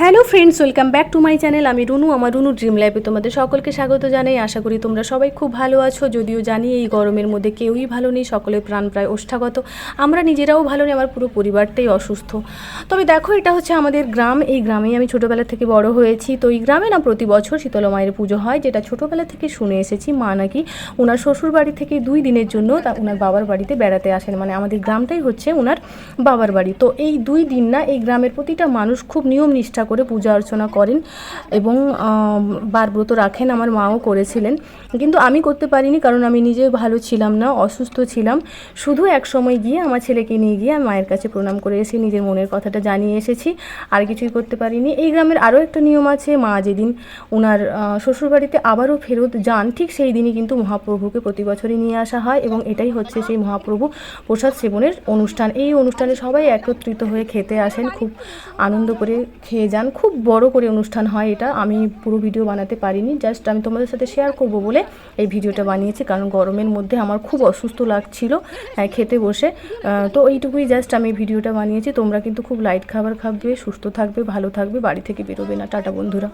Hello friends, welcome back to my channel. আমি রুনু, আমার Runu dream লাইফে তোমাদের সকলকে স্বাগত জানাই। আশা করি তোমরা সবাই খুব ভালো আছো। যদিও জানি এই গরমের মধ্যে কেউই ভালো নেই, সকলের প্রাণ প্রায় ওষ্ঠাগত। আমরা নিজেরাও ভালো নেই, আমার পুরো পরিবারটাই অসুস্থ। তবে দেখো, এটা হচ্ছে আমাদের গ্রাম। এই গ্রামেই আমি ছোটোবেলা থেকে বড় হয়েছি। তো এই গ্রামে না প্রতি বছর শীতলা মায়ের পুজো হয়, যেটা ছোটোবেলা থেকে শুনে এসেছি। মা নাকি ওনার শ্বশুর বাড়ি থেকে দুই দিনের জন্য তা ওনার বাবার বাড়িতে বেড়াতে আসেন। মানে আমাদের গ্রামটাই হচ্ছে ওনার বাবার বাড়ি। তো এই দুই দিন না এই গ্রামের প্রতিটা মানুষ খুব নিয়ম নিষ্ঠা করে পূজা অর্চনা করেন এবং বারব্রত রাখেন আমার মাও করেছিলেন। কিন্তু আমি করতে পারিনি কারণ আমি নিজে ভালো ছিলাম না, অসুস্থ ছিলাম। শুধু এক সময় গিয়ে আমার ছেলেকে নিয়ে গিয়ে মায়ের কাছে প্রণাম করে এসে নিজের মনের কথাটা জানিয়ে এসেছি। আর কিছুই করতে পারিনি। এই গ্রামের আরও একটা নিয়ম আছে, মা যেদিন ওনার শ্বশুরবাড়িতে আবারও ফেরত যান, ঠিক সেই দিনই কিন্তু মহাপ্রভুকে প্রতি বছরই নিয়ে আসা হয় এবং এটাই হচ্ছে সেই মহাপ্রভু প্রসাদ সেবনের অনুষ্ঠান। এই অনুষ্ঠানে সবাই একত্রিত হয়ে খেতে আসেন, খুব আনন্দ করে খেয়ে যান। খুব বড় করে অনুষ্ঠান হয় এটা। আমি পুরো ভিডিও বানাতে পারিনি জাস্ট আমি তোমাদের সাথে শেয়ার করব বলে এই ভিডিওটা বানিয়েছি, কারণ গরমের মধ্যে আমার খুব অসুস্থ লাগছিল খেতে বসে। তো এইটুকুই জাস্ট আমি ভিডিওটা বানিয়েছি, তোমরা কিন্তু খুব লাইট খাবার খাবে, সুস্থ থাকবে, ভালো থাকবে, বাড়ি থেকে বেরোবে না। টাটা বন্ধুরা।